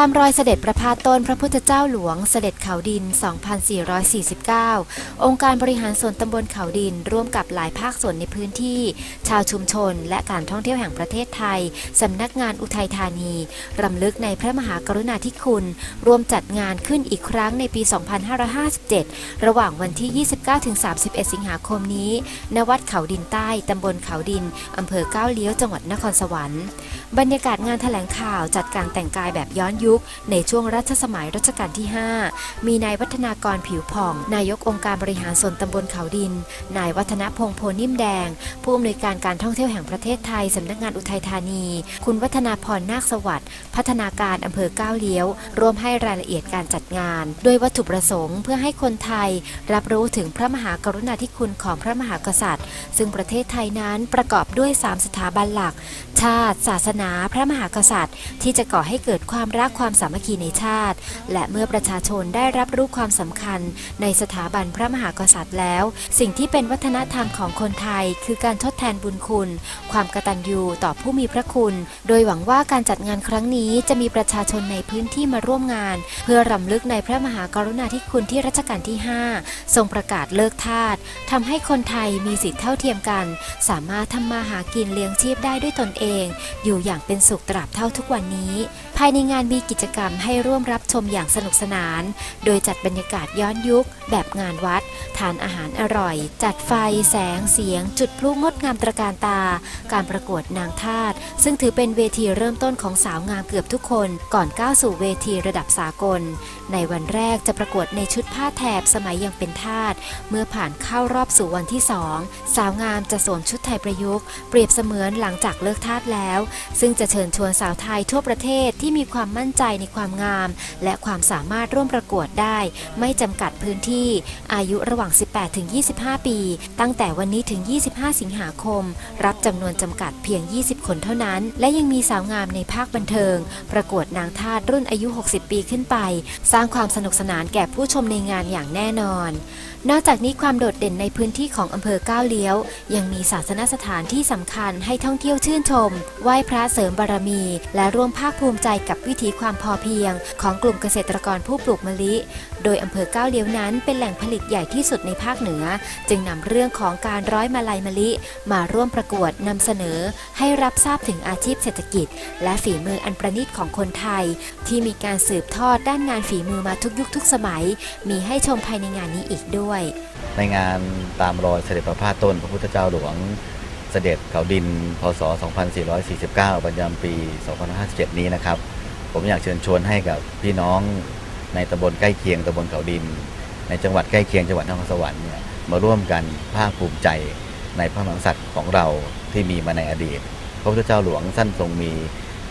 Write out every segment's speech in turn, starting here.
ตามรอยเสด็จประพาสต้นพระพุทธเจ้าหลวงเสด็จเขาดิน 2449 องค์การบริหารส่วนตำบลเขาดิน ร่วมกับหลายภาคส่วนในพื้นที่ ชาวชุมชน และการท่องเที่ยวแห่งประเทศไทย สำนักงานอุทัยธานี รำลึกในพระมหากรุณาธิคุณ ร่วมจัดงานขึ้นอีกครั้งในปี 2557 ระหว่างวันที่ 29-31 สิงหาคมนี้ ณ วัดเขาดินใต้ ตำบลเขาดิน อำเภอก้าวเลี้ยว จังหวัดนครสวรรค์ บรรยากาศงานแถลงข่าวจัดการแต่งกายแบบย้อนยุค ในช่วงรัชสมัยรัชกาลที่ 5 มีนายวัฒนากรผิวผ่อง นายกองค์การบริหารส่วนตำบลเขาดิน นายวัฒนพงษ์โพนิ่มแดง ผู้อำนวยการการท่องเที่ยวแห่งประเทศไทยสำนักงานอุทัยธานี คุณวัฒนาพรนาคสวัสดิ์พัฒนาการอำเภอก้าวเลี้ยว ร่วมให้รายละเอียดการจัดงาน โดยวัตถุประสงค์เพื่อให้คนไทย รับรู้ถึงพระมหากรุณาธิคุณของพระมหากษัตริย์ ซึ่งประเทศไทยนั้นประกอบด้วย 3 สถาบันหลัก ชาติ ศาสนา พระมหากษัตริย์ ที่จะก่อให้เกิดความรักความสามัคคีในชาติ และเมื่อประชาชนได้รับรู้ความสำคัญ ในสถาบันพระมหากษัตริย์แล้ว สิ่งที่เป็นวัฒนธรรมของคนไทย คือการทดแทนบุญคุณ ความกตัญญูต่อผู้มีพระคุณ โดยหวังว่าการจัดงานครั้งนี้จะมีประชาชนในพื้นที่มาร่วมงาน เพื่อรำลึกในพระมหากรุณาธิคุณที่รัชกาลที่ 5 ทรงประกาศเลิกทาสทำให้คนไทยมีสิทธิเท่าเทียมกัน สามารถทำมาหากินเลี้ยงชีพได้ด้วยตนเอง อยู่อย่างเป็นสุขตราบเท่าทุกวันนี้ ภายในงานมีกิจกรรมให้ร่วมรับชมอย่างสนุกสนาน โดยจัดบรรยากาศย้อนยุค แบบงานวัด ทานอาหารอร่อย จัดไฟ แสง เสียง จุดพลุงดงามตระการตา การประกวดนางทาสซึ่งถือเป็นเวทีเริ่มต้นของสาวงามเกือบทุกคน ก่อนก้าวสู่เวทีระดับสากล ในวันแรกจะประกวดในชุดผ้าแถบสมัยยังเป็นทาสเมื่อผ่านเข้ารอบสู่วันที่สองสาวงามจะสวมชุดไทยประยุกต์เปรียบเสมือนหลังจากเลิกทาสแล้ว ซึ่งจะเชิญชวนสาวไทยทั่วประเทศที่มีความมั่นมั่นใจในความงาม และความสามารถร่วมประกวดได้ ไม่จำกัดพื้นที่ อายุระหว่าง 18 ถึง 25 ปี ตั้งแต่วันนี้ถึง 25 สิงหาคม รับจำนวนจำกัดเพียง 20 คนเท่านั้น และยังมีสาวงามในภาคบันเทิง ประกวดนางทาสรุ่นอายุ 60 ปีขึ้นไป สร้างความสนุกสนานแก่ผู้ชมในงานอย่างแน่นอน นอกจากนี้ความโดดเด่นในพื้นที่ของอำเภอก้าวเลี้ยว ยังมีศาสนสถานที่สำคัญให้ท่องเที่ยวชื่นชม ไหว้พระเสริมบารมี และร่วมภาคภูมิใจกับวิถีความพอเพียง ของกลุ่มเกษตรกรผู้ปลูกมะลิ โดยอำเภอก้าวเลี้ยวนั้นเป็นแหล่งผลิตใหญ่ที่สุดในภาคเหนือ จึงนำเรื่องของการร้อยมาลัยมะลิ มาร่วมประกวดนำเสนอ ให้รับทราบถึงอาชีพเศรษฐกิจ และฝีมืออันประณีตของคนไทย ที่มีการสืบทอดด้านงานฝีมือมาทุกยุคทุกสมัย มีให้ชมภายในงานนี้อีกด้วย ในงานตามรอยเสด็จประพาสต้นพระพุทธเจ้าหลวงเสด็จเขาดิน พศ 2449 ประจำปี 2557 นี้นะครับ ผมอยากเชิญชวนให้กับพี่น้องในตำบลใกล้เคียงตำบลเขาดิน ในจังหวัดใกล้เคียงจังหวัดนครสวรรค์เนี่ยมาร่วมกันภาคภูมิใจในพระมหากษัตริย์ของเราที่มีมาในอดีต พระพุทธเจ้าหลวงท่านทรงมี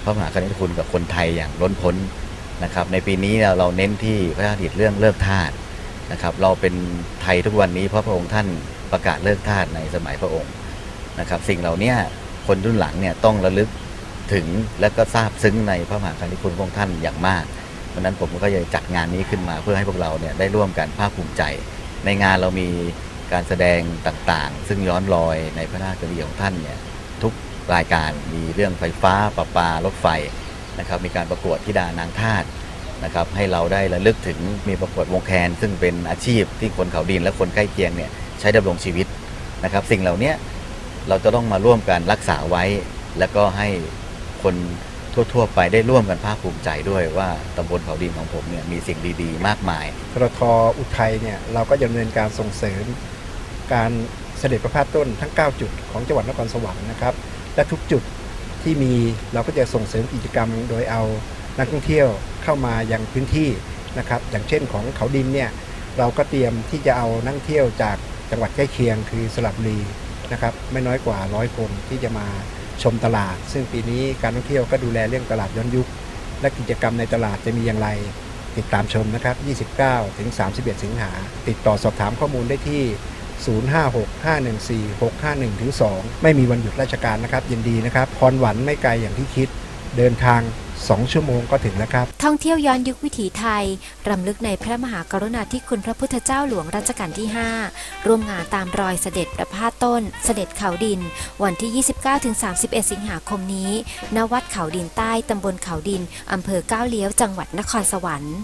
พระมหากรุณาธิคุณกับคนไทยอย่างล้นพ้นนะครับในปีนี้เราเราเน้นที่พระราชดำริเรื่องเลิกทาสนะครับเราเป็นไทยทุกวันนี้เพราะพระองค์ท่านประกาศเลิกทาสในสมัยพระองค์นะครับสิ่งเหล่านี้คนรุ่นหลังเนี่ยต้องระลึก ถึงและก็ทราบซึ้งในพระมหากรุณาธิคุณของท่านอย่างมากเพราะนั้นผมก็เลยจัดงานนี้ขึ้นมาเพื่อให้พวกเราเนี่ยได้ร่วมกันภาคภูมิใจ ในงานเรามีการแสดงต่างๆ ซึ่งย้อนรอยในพระราชกรณียของท่านเนี่ยทุกรายการมีเรื่องไฟฟ้าประปารถไฟนะครับมีการประกวดธิดานางทาสนะครับให้เราได้ระลึกถึงมีประกวดวงแคนซึ่งเป็นอาชีพที่คนเขาดินและคนใกล้เคียงเนี่ยใช้ดำรงชีวิตนะครับ สิ่งเหล่านี้เราจะต้องมาร่วมกันรักษาไว้ แล้วก็ให้ คนทั่ว ๆ ไปได้ร่วมกันภาคภูมิใจด้วยว่าตำบลเขาดินของผมเนี่ยมีสิ่งดีๆ มากมายทรทอุทัยเนี่ยเราก็ดำเนินการส่งเสริม การเสด็จประพาสต้นทั้ง 9 จุดของจังหวัดนครสวรรค์นะครับ และทุกจุดที่มีเราก็จะส่งเสริมกิจกรรมโดยเอานักท่องเที่ยวเข้ามายังพื้นที่นะครับ อย่างเช่นของเขาดินเนี่ยเราก็เตรียมที่จะเอานักท่องเที่ยวจากจังหวัดใกล้เคียง คือสระบุรีนะครับไม่น้อยกว่าร้อยคนที่จะมา ชมตลาด ซึ่งปีนี้การท่องเที่ยวก็ดูแลเรื่องตลาดย้อนยุค และกิจกรรมในตลาดจะมีอย่างไร ติดตามชมนะครับ 29 ถึง 31 สิงหา ติดต่อสอบถามข้อมูลได้ที่ 056 514 651ถึง2ไม่มีวันหยุดราชการนะครับยินดีนะครับพรหวันไม่ไกลอย่างที่คิด เดินทาง 2 ชั่วโมงก็ถึงแล้วครับ ท่องเที่ยวย้อนยุควิถีไทย รำลึกในพระมหากรุณาธิคุณพระพุทธเจ้าหลวงรัชกาลที่ 5 ร่วมงานตามรอยเสด็จประพาสต้น เสด็จเขาดิน วันที่ 29-31 สิงหาคมนี้ ณ วัดเขาดินใต้ ตำบลเขาดิน อำเภอก้าวเลี้ยว จังหวัดนครสวรรค์